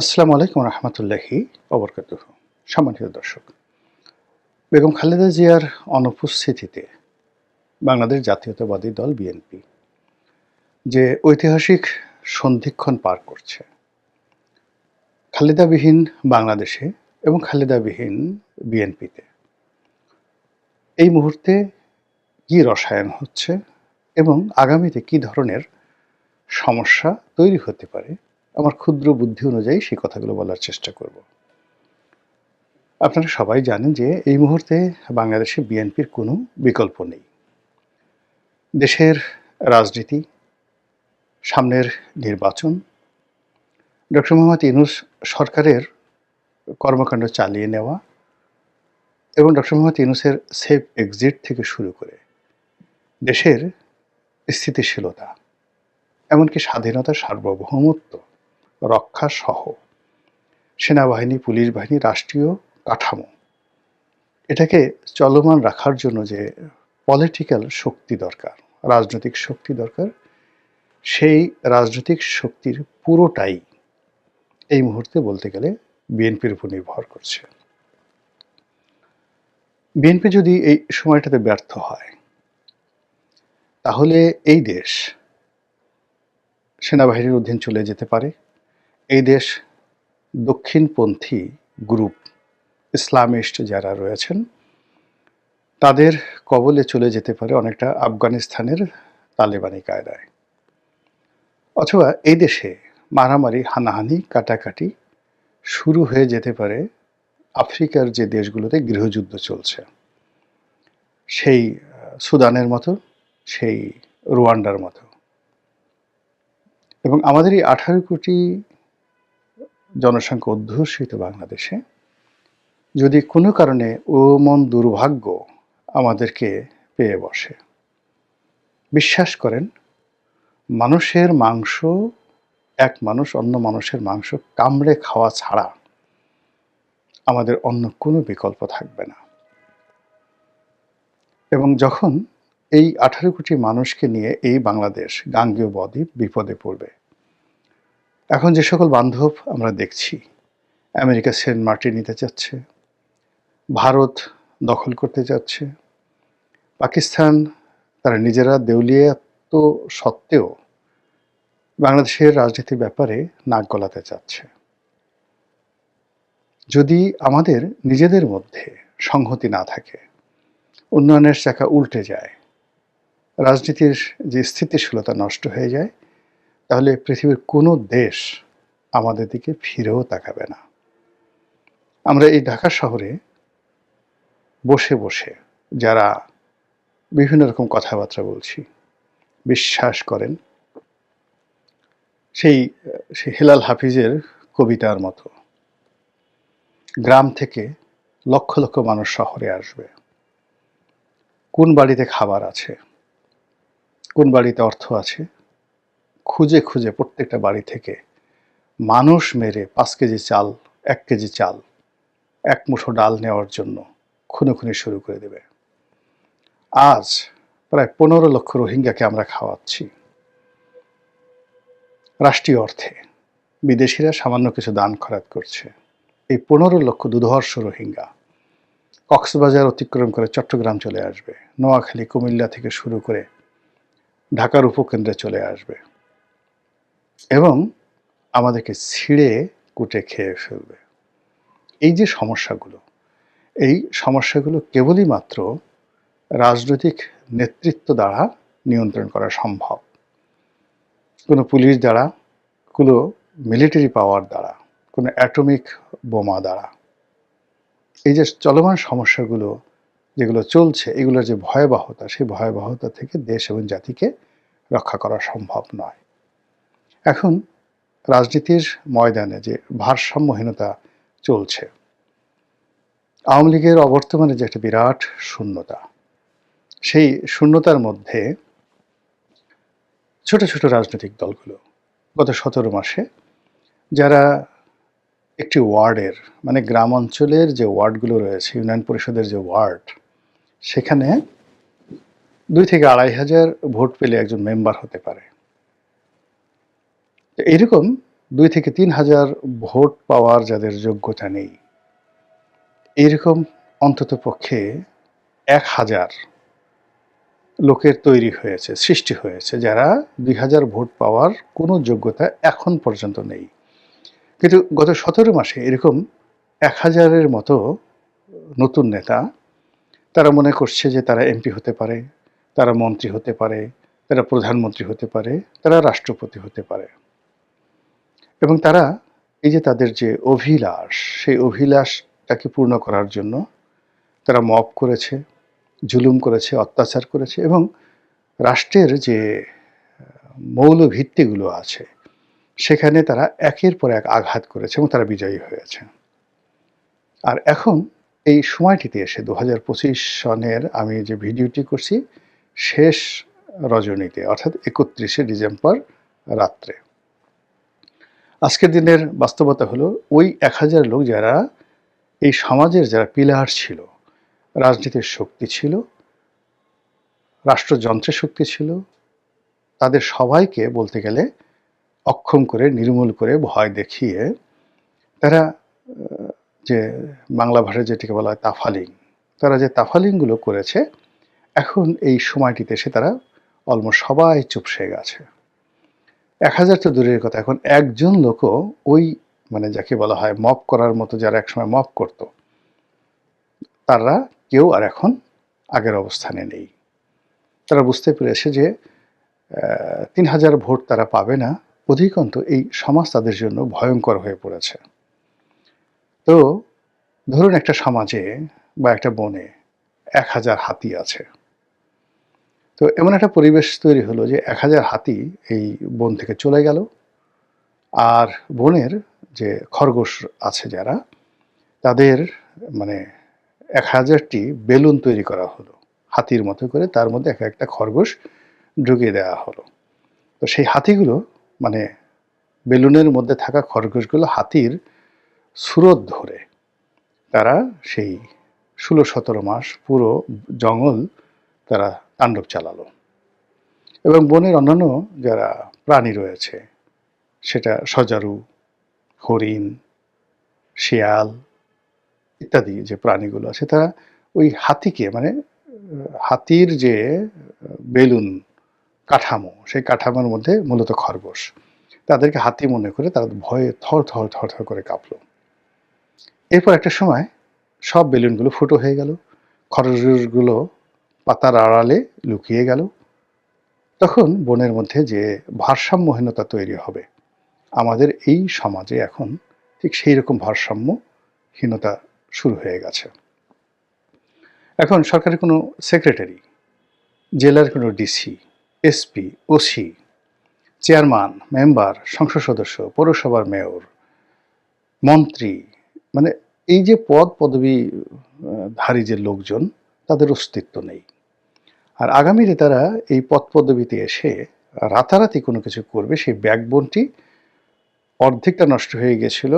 আসসালামু আলাইকুম রহমতুল্লাহি অবরকাত সম্মানিত দর্শক, বেগম খালেদা জিয়ার অনুপস্থিতিতে বাংলাদেশ জাতীয়তাবাদী দল বিএনপি যে ঐতিহাসিক সন্ধিক্ষণ পার করছে, খালেদাবিহীন বাংলাদেশে এবং খালেদাবিহীন বিএনপিতে, এই মুহূর্তে কি রসায়ন হচ্ছে এবং আগামীতে কি ধরনের সমস্যা তৈরি হতে পারে আমার ক্ষুদ্র বুদ্ধি অনুযায়ী সেই কথাগুলো বলার চেষ্টা করব। আপনারা সবাই জানেন যে এই মুহূর্তে বাংলাদেশে বিএনপির কোনো বিকল্প নেই। দেশের রাজনীতি, সামনের নির্বাচন, ডক্টর মোহাম্মদ ইনুস সরকারের কর্মকাণ্ড চালিয়ে নেওয়া এবং ডক্টর মোহাম্মদ ইনুসের সেফ এক্সিট থেকে শুরু করে দেশের স্থিতিশীলতা, এমনকি স্বাধীনতা সার্বভৌমত্ব রক্ষা সহ সেনাবাহিনী পুলিশ বাহিনী রাষ্ট্রীয় কাঠামো। এটাকে চলমান রাখার জন্য যে পলিটিক্যাল শক্তি দরকার, রাজনৈতিক শক্তি দরকার, সেই রাজনৈতিক শক্তির পুরোটাই এই মুহূর্তে বলতে গেলে বিএনপির উপর নির্ভর করছে। বিএনপি যদি এই সময়টাতে ব্যর্থ হয়, তাহলে এই দেশ সেনাবাহিনীর অধীন চলে যেতে পারে। এই দেশ দক্ষিণপন্থী গ্রুপ, ইসলামিস্ট যারা রয়েছেন, তাদের কবলে চলে যেতে পারে অনেকটা আফগানিস্তানের তালেবানি কায়দায়। অথবা এই দেশে মারামারি, হানাহানি, কাটাকাটি শুরু হয়ে যেতে পারে আফ্রিকার যে দেশগুলোতে গৃহযুদ্ধ চলছে। সেই সুদানের মতো, সেই রুয়ান্ডার মতো। এবং আমাদের এই আঠারো কোটি জনসংখ্যা অধ্যুষিত বাংলাদেশে, যদি কোনো কারণে ও মন দুর্ভাগ্য আমাদেরকে পেয়ে বসে। বিশ্বাস করেন, মানুষের মাংস, এক মানুষ অন্য মানুষের মাংস কামড়ে খাওয়া ছাড়া আমাদের অন্য কোনো বিকল্প থাকবে না। এবং যখন এই আঠারো কোটি মানুষকে নিয়ে এই বাংলাদেশ গাঙ্গেয় বদ্বীপ বিপদে পড়বে এখন যে সকল বান্ধব আমরা দেখছি আমেরিকা সেন্ট মার্টিন নিতে চাচ্ছে ভারত দখল করতে যাচ্ছে, পাকিস্তান তারা নিজেরা দেউলিয়াত্ম সত্ত্বেও বাংলাদেশের রাজনীতির ব্যাপারে নাক গলাতে চাচ্ছে। যদি আমাদের নিজেদের মধ্যে সংহতি না থাকে, উন্নয়নের চাকা উল্টে যায়, রাজনীতির যে স্থিতিশীলতা নষ্ট হয়ে যায় তাহলে পৃথিবীর কোনো দেশ আমাদের দিকে ফিরেও তাকাবে না। আমরা এই ঢাকা শহরে বসে বসে যারা বিভিন্ন রকম কথাবার্তা বলছি, বিশ্বাস করেন, সেই হেলাল হাফিজের কবিতার মতো গ্রাম থেকে লক্ষ লক্ষ মানুষ শহরে আসবে। কোন বাড়িতে খাবার আছে? কোন বাড়িতে অর্থ আছে? খুঁজে খুঁজে প্রত্যেকটা বাড়ি থেকে মানুষ মেরে পাঁচ কেজি চাল, এক কেজি চাল, এক মুঠো ডাল নেওয়ার জন্য খুনে খুনে শুরু করে দেবে। আজ প্রায় পনেরো লক্ষ রোহিঙ্গাকে আমরা খাওয়াচ্ছি। রাষ্ট্রীয় অর্থে বিদেশিরা সামান্য কিছু দান খরাত করছে। এই পনেরো লক্ষ দুধর্ষ রোহিঙ্গা কক্সবাজার অতিক্রম করে চট্টগ্রাম চলে আসবে, নোয়াখালী, কুমিল্লা থেকে শুরু করে ঢাকার উপকেন্দ্রে চলে আসবে। এবং আমাদেরকে ছিঁড়ে কুটে খেয়ে ফেলবে। এই যে সমস্যাগুলো, এই সমস্যাগুলো কেবলই মাত্র রাজনৈতিক নেতৃত্ব দ্বারা নিয়ন্ত্রণ করা সম্ভব। কোনো পুলিশ দ্বারা, কোনো মিলিটারি পাওয়ার দ্বারা, কোনো অ্যাটমিক বোমা দ্বারা। এই যে চলমান সমস্যাগুলো যেগুলো চলছে, এগুলোর যে ভয়াবহতা, সেই ভয়াবহতা থেকে দেশ এবং জাতিকে রক্ষা করা সম্ভব নয়। এখন রাজনীতির ময়দানে যে ভারসাম্যহীনতা চলছে, আওয়ামী লীগের অবর্তমানে যে একটা বিরাট শূন্যতা, সেই শূন্যতার মধ্যে ছোট ছোট রাজনৈতিক দলগুলো গত সতেরো মাসে যারা একটি ওয়ার্ডের মানে গ্রাম অঞ্চলের যে ওয়ার্ডগুলো রয়েছে, ইউনিয়ন পরিষদের যে ওয়ার্ড, সেখানে দুই থেকে আড়াই হাজার ভোট পেলে একজন মেম্বার হতে পারে। তো এরকম দুই থেকে তিন হাজার ভোট পাওয়ার যাদের যোগ্যতা নেই, এরকম অন্তত পক্ষে এক হাজার লোকের তৈরি হয়েছে, সৃষ্টি হয়েছে, যারা দুই হাজার ভোট পাওয়ার কোনো যোগ্যতা এখন পর্যন্ত নেই। কিন্তু গত সতেরো মাসে এরকম এক হাজারের মতো নতুন নেতা, তারা মনে করছে যে তারা এমপি হতে পারে, তারা মন্ত্রী হতে পারে, তারা প্রধানমন্ত্রী হতে পারে, তারা রাষ্ট্রপতি হতে পারে। এবং তারা এই যে তাদের যে অভিলাষ, সেই অভিলাষটাকে পূর্ণ করার জন্য তারা মপ করেছে, জুলুম করেছে, অত্যাচার করেছে এবং রাষ্ট্রের যে মৌল ভিত্তিগুলো আছে, সেখানে তারা একের পর এক আঘাত করেছে এবং তারা বিজয়ী হয়েছে। আর এখন এই সময়টিতে এসে দু হাজার পঁচিশ সনের আমি যে ভিডিওটি করছি, শেষ রজনীতে, অর্থাৎ একত্রিশে ডিসেম্বর রাত্রে। আজকের দিনের বাস্তবতা হলো, ওই এক হাজার লোক যারা এই সমাজের যারা পিলার ছিল, রাজনীতির শক্তি ছিল, রাষ্ট্রযন্ত্রের শক্তি ছিল, তাদের সবাইকে বলতে গেলে অক্ষম করে, নির্মূল করে, ভয় দেখিয়ে তারা যে বাংলা ভাষায় যেটিকে বলা হয় তাফালিং, তারা যে তাফালিংগুলো করেছে, এখন এই সময়টিতে এসে তারা অলমোস্ট সবাই চুপসে গেছে। এক হাজার তো দূরের কথা। এখন একজন লোকও ওই মানে যাকে বলা হয় মপ করার মতো যারা একসময় মপ করত, তারা কেউ আর এখন আগের অবস্থানে নেই। তারা বুঝতে পেরেছে যে তিন হাজার ভোট তারা পাবে না। অধিকন্ত এই সমাজ তাদের জন্য ভয়ঙ্কর হয়ে পড়েছে। তো ধরুন একটা সমাজে বা একটা বনে এক হাজার হাতি আছে। তো এমন একটা পরিবেশ তৈরি হলো যে এক হাজার হাতি এই বন থেকে চলে গেল। আর বনের যে খরগোশ আছে যারা, তাদের মানে এক হাজারটি বেলুন তৈরি করা হলো। হাতির মতো করে তার মধ্যে এক একটা খরগোশ ঢুকিয়ে দেওয়া হলো। তো সেই হাতিগুলো মানে বেলুনের মধ্যে থাকা খরগোশগুলো হাতির সুরত ধরে। তারা সেই ষোলো সতেরো মাস পুরো জঙ্গল তারা তাণ্ডব চালালো। এবং বনের অন্যান্য যারা প্রাণী রয়েছে, সেটা সজারু, হরিণ, শিয়াল ইত্যাদি যে প্রাণীগুলো আছে, তারা ওই হাতিকে মানে হাতির যে বেলুন কাঠামো, সেই কাঠামোর মধ্যে মূলত খরগোশ, তাদেরকে হাতি মনে করে তারা ভয়ে থর থর থর থর করে কাঁপলো। এরপর একটা সময় সব বেলুনগুলো ফুটো হয়ে গেল, খরগোশগুলো পাতার আড়ালে লুকিয়ে গেল। তখন বনের মধ্যে যে ভারসাম্যহীনতা তৈরি হবে, আমাদের এই সমাজে এখন ঠিক সেই রকম ভারসাম্যহীনতা শুরু হয়ে গেছে। এখন সরকারের কোনো সেক্রেটারি, জেলার কোনো DC, SP, OC, chairman, member, সংসদ সদস্য, পৌরসভার মেয়র, মন্ত্রী মানে এই যে পদ পদবী ধারী যে লোকজন, তাদের অস্তিত্ব নেই। আর আগামীতে তারা এই পদ পদবিতে এসে রাতারাতি কোনো কিছু করবে, সেই ব্যাকবোনটি অর্ধেকটা নষ্ট হয়ে গেছিল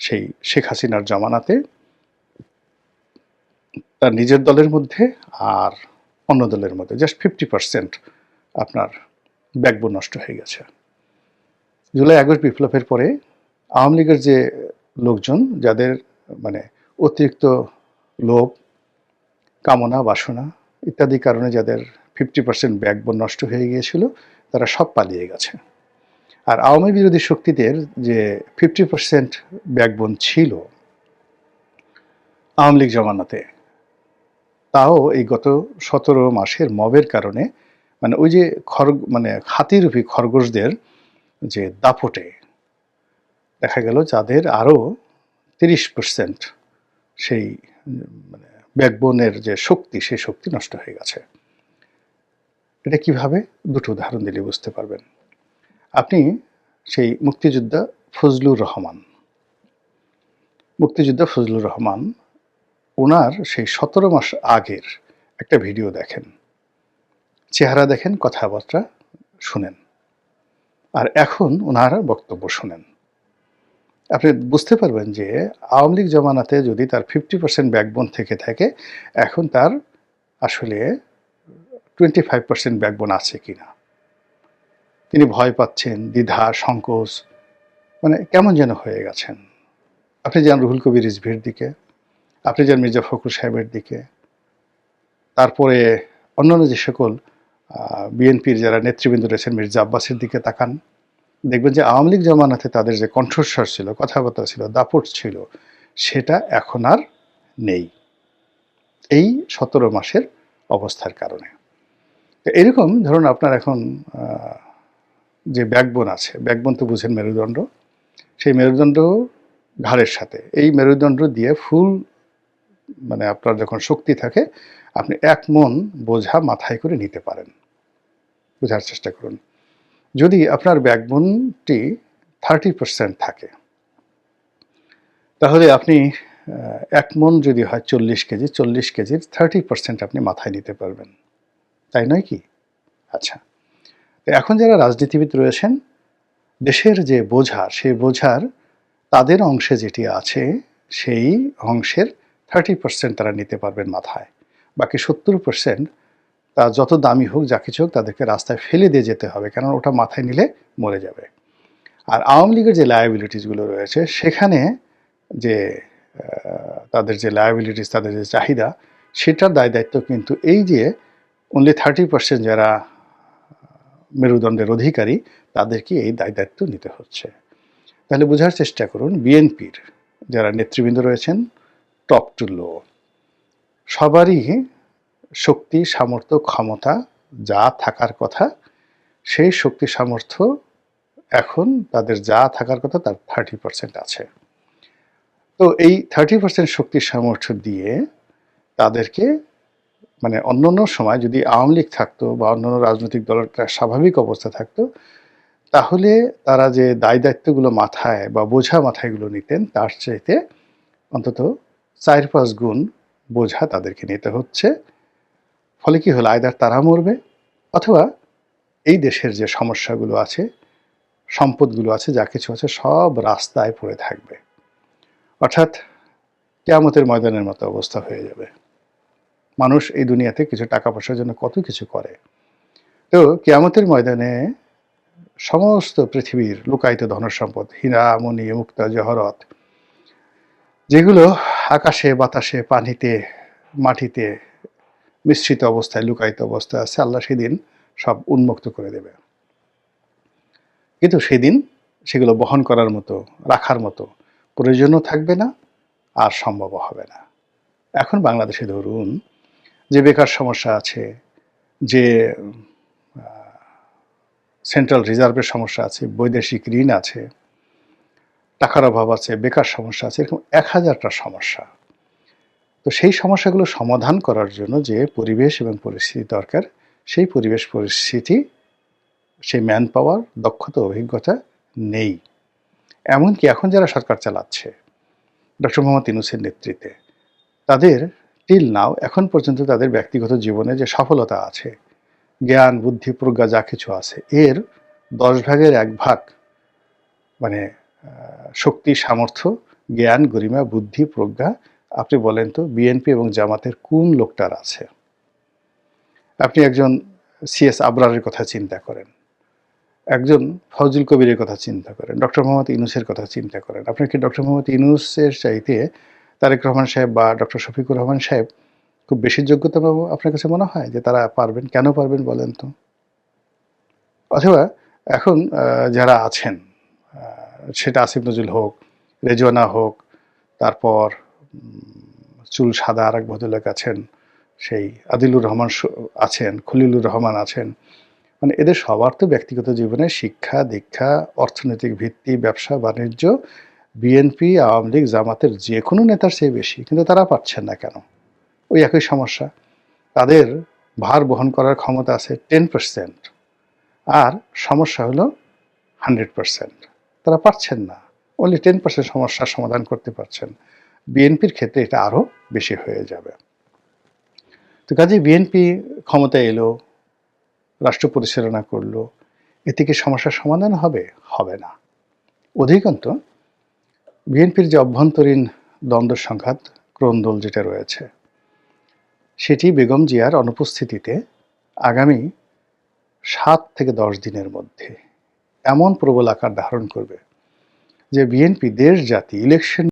সেই শেখ হাসিনার জমানাতে, তার নিজের দলের মধ্যে আর অন্য দলের মধ্যে। জাস্ট ফিফটি পার্সেন্ট আপনার ব্যাকবোন নষ্ট হয়ে গেছে। জুলাই, আগস্ট বিপ্লবের পরে আওয়ামী লীগের যে লোকজন, যাদের মানে অতিরিক্ত লোভ, কামনা, বাসনা ইত্যাদি কারণে যাদের ফিফটি পার্সেন্ট ব্যাকবোন নষ্ট হয়ে গিয়েছিল, তারা সব পালিয়ে গেছে। আর আওয়ামী বিরোধী শক্তিদের যে ফিফটি পার্সেন্ট ব্যাকবোন ছিল আওয়ামী লীগ জমানাতে, তাও এই গত সতেরো মাসের মবের কারণে মানে ওই যে খর মানে হাতিরূপী খরগোশদের যে দাপটে, দেখা গেল যাদের আরও তিরিশ পার্সেন্ট সেই মানে ব্যাকবোনের যে শক্তি, সেই শক্তি নষ্ট হয়ে গেছে। এটা কীভাবে? দুটো উদাহরণ দিলে বুঝতে পারবেন। আপনি সেই মুক্তিযোদ্ধা ফজলুর রহমান, মুক্তিযোদ্ধা ফজলুর রহমান ওনার সেই সতেরো মাস আগের একটা ভিডিও দেখেন। চেহারা দেখেন, কথাবার্তা শুনেন। আর এখন ওনার বক্তব্য শুনেন। আপনি বুঝতে পারবেন যে আওয়ামী লীগ জমানাতে যদি তার ফিফটি পার্সেন্ট ব্যাকবোন থেকে থাকে, এখন তার আসলে টোয়েন্টি ফাইভ পার্সেন্ট ব্যাকবোন আছে কি না তিনি ভয় পাচ্ছেন, দ্বিধা, সংকোচ মানে কেমন যেন হয়ে গেছেন। আপনি যান রুহুল কবির রিজভির দিকে, আপনি যান মির্জা ফখরুল সাহেবের দিকে। তারপরে অন্যান্য যে সকল বিএনপির যারা নেতৃবৃন্দ রয়েছেন, মির্জা আব্বাসের দিকে তাকান। দেখবেন যে আওয়ামী লীগ জমানাতে তাদের যে কণ্ঠস্বর ছিল, কথাবার্তা ছিল, দাপট ছিল, সেটা এখন আর নেই। এই সতেরো মাসের অবস্থার কারণে। এরকম ধরুন আপনার এখন যে ব্যাকবোন আছে, ব্যাকবোন তো বুঝেন মেরুদণ্ড, সেই মেরুদণ্ড ঘাড়ের সাথে। এই মেরুদণ্ড দিয়ে ফুল মানে আপনার যখন শক্তি থাকে, আপনি এক মন বোঝা মাথায় করে নিতে পারেন। বোঝার চেষ্টা করুন। যদি আপনার ব্যাকবোনটি থার্টি পার্সেন্ট থাকে, তাহলে আপনি এক মন যদি হয় চল্লিশ কেজি, চল্লিশ কেজির থার্টি পার্সেন্ট আপনি মাথায় নিতে পারবেন। তাই নয় কি? আচ্ছা। এখন যারা রাজনীতিবিদ রয়েছেন, দেশের যে বোঝা, সেই বোঝার তাদের অংশে যেটি আছে, সেই অংশের থার্টি পার্সেন্ট তারা নিতে পারবেন মাথায়। বাকি সত্তর পার্সেন্ট তা যত দামি হোক, যা কিছু হোক, তাদেরকে রাস্তায় ফেলে দিয়ে যেতে হবে কারণ ওটা মাথায় নিলে মরে যাবে। আর আওয়ামী লীগের যে লায়াবিলিটিসগুলো রয়েছে, সেখানে যে তাদের যে লায়াবিলিটিস তাদের যে চাহিদা, সেটার দায় দায়িত্ব কিন্তু এই যে অনলি থার্টি পার্সেন্ট যারা মেরুদণ্ডের অধিকারী, তাদেরকে এই দায় দায়িত্ব নিতে হচ্ছে। তাহলে বোঝার চেষ্টা করুন, বিএনপির যারা নেতৃবৃন্দ রয়েছেন টপ টু লো সবারই শক্তি, সামর্থ্য, ক্ষমতা যা থাকার কথা, সেই শক্তি, সামর্থ্য এখন তাদের যা থাকার কথা তার থার্টি পার্সেন্ট আছে। তো এই থার্টি পার্সেন্ট শক্তি, সামর্থ্য দিয়ে তাদেরকে মানে অন্য অন্য সময় যদি আওয়ামী লীগ থাকতো বা অন্যান্য রাজনৈতিক দলের স্বাভাবিক অবস্থা থাকতো, তাহলে তারা যে দায় দায়িত্বগুলো মাথায় বা বোঝা মাথায়গুলো নিতেন, তার চাইতে অন্তত চার পাঁচ গুণ বোঝা তাদেরকে নিতে হচ্ছে। ফলে কি হলো? আয়দার তারা মরবে? অথবা এই দেশের যে সমস্যাগুলো আছে, সম্পদগুলো আছে, যা কিছু আছে, সব রাস্তায় পড়ে থাকবে। অর্থাৎ কেয়ামতের ময়দানের মতো অবস্থা হয়ে যাবে। মানুষ এই দুনিয়াতে কিছু টাকা পয়সার জন্য কত কিছু করে। তো কেয়ামতের ময়দানে সমস্ত পৃথিবীর লুকায়িত ধনসম্পদ, হীরা, মণি, মুক্তা, জহরত, যেগুলো আকাশে, বাতাসে, পানিতে, মাটিতে মিশ্রিত অবস্থায়, লুকায়িত অবস্থায় আছে, আল্লাহ সেদিন সব উন্মুক্ত করে দেবে। কিন্তু সেদিন সেগুলো বহন করার মতো, রাখার মতো প্রয়োজনও থাকবে না আর সম্ভব হবে না। এখন বাংলাদেশে ধরুন যে বেকার সমস্যা আছে, যে সেন্ট্রাল রিজার্ভের সমস্যা আছে, বৈদেশিক ঋণ আছে, টাকার অভাব আছে, বেকার সমস্যা আছে, এরকম এক হাজারটা সমস্যা। তো সেই সমস্যাগুলো সমাধান করার জন্য যে পরিবেশ এবং পরিস্থিতি দরকার, সেই পরিবেশ পরিস্থিতি, সেই ম্যান পাওয়ার দক্ষতা, অভিজ্ঞতা নেই। এমনকি এখন যারা সরকার চালাচ্ছে, ডক্টর মোহাম্মদ ইনুসের নেতৃত্বে, তাদের টিল নাও এখন পর্যন্ত তাদের ব্যক্তিগত জীবনে যে সফলতা আছে, জ্ঞান, বুদ্ধি, প্রজ্ঞা যা কিছু আছে, এর দশ ভাগের এক ভাগ মানে শক্তি, সামর্থ্য, জ্ঞান, গরিমা, বুদ্ধি, প্রজ্ঞা আপনি বলেন তো বিএনপি এবং জামাতের কোন লোকটার আছে? আপনি একজন সিএস আবরারের কথা চিন্তা করেন, একজন ফজল কবিরের কথা চিন্তা করেন, ডক্টর মোহাম্মদ ইনুসের কথা চিন্তা করেন। আপনার কি ডক্টর মোহাম্মদ ইনুসের চাইতে তারেক রহমান সাহেব বা ডক্টর শফিকুর রহমান সাহেব খুব বেশি যোগ্যতা পাবো আপনার কাছে মনে হয় যে তারা পারবেন? কেন পারবেন বলেন তো? অথবা এখন যারা আছেন সেটা আসিফ নজরুল হোক, রেজওয়ানা হোক, তারপর চুল সাদা আর এক ভদ্রলোক আছেন, সেই আদিলুর রহমান আছেন, খলিলুর রহমান আছেন। মানে এদের সবার তো ব্যক্তিগত জীবনে শিক্ষা, দীক্ষা, অর্থনৈতিক ভিত্তি, ব্যবসা, বাণিজ্য, বিএনপি, আওয়ামী লীগ, জামাতের যে কোনো নেতার চেয়ে বেশি, কিন্তু তারা পাচ্ছেন না কেন? ওই একই সমস্যা। তাদের ভার বহন করার ক্ষমতা আছে টেন পার্সেন্ট। আর সমস্যা হলো হান্ড্রেড পার্সেন্ট। তারা পারছেন না। অনলি টেন পার্সেন্ট সমস্যার সমাধান করতে পারছেন। বিএনপির ক্ষেত্রে এটা আরও বেশি হয়ে যাবে। তো কাজে বিএনপি ক্ষমতা এলো, রাষ্ট্র পরিচালনা করল এতে কি সমস্যার সমাধান হবে? হবে না। অধিকন্ত বিএনপির যে অভ্যন্তরীণ দ্বন্দ্ব সংঘাত, ক্রন্দল যেটা রয়েছে, সেটি বেগম জিয়ার অনুপস্থিতিতে আগামী সাত থেকে দশ দিনের মধ্যে এমন প্রবল আকার ধারণ করবে যে বিএনপি দেশ জাতি ইলেকশন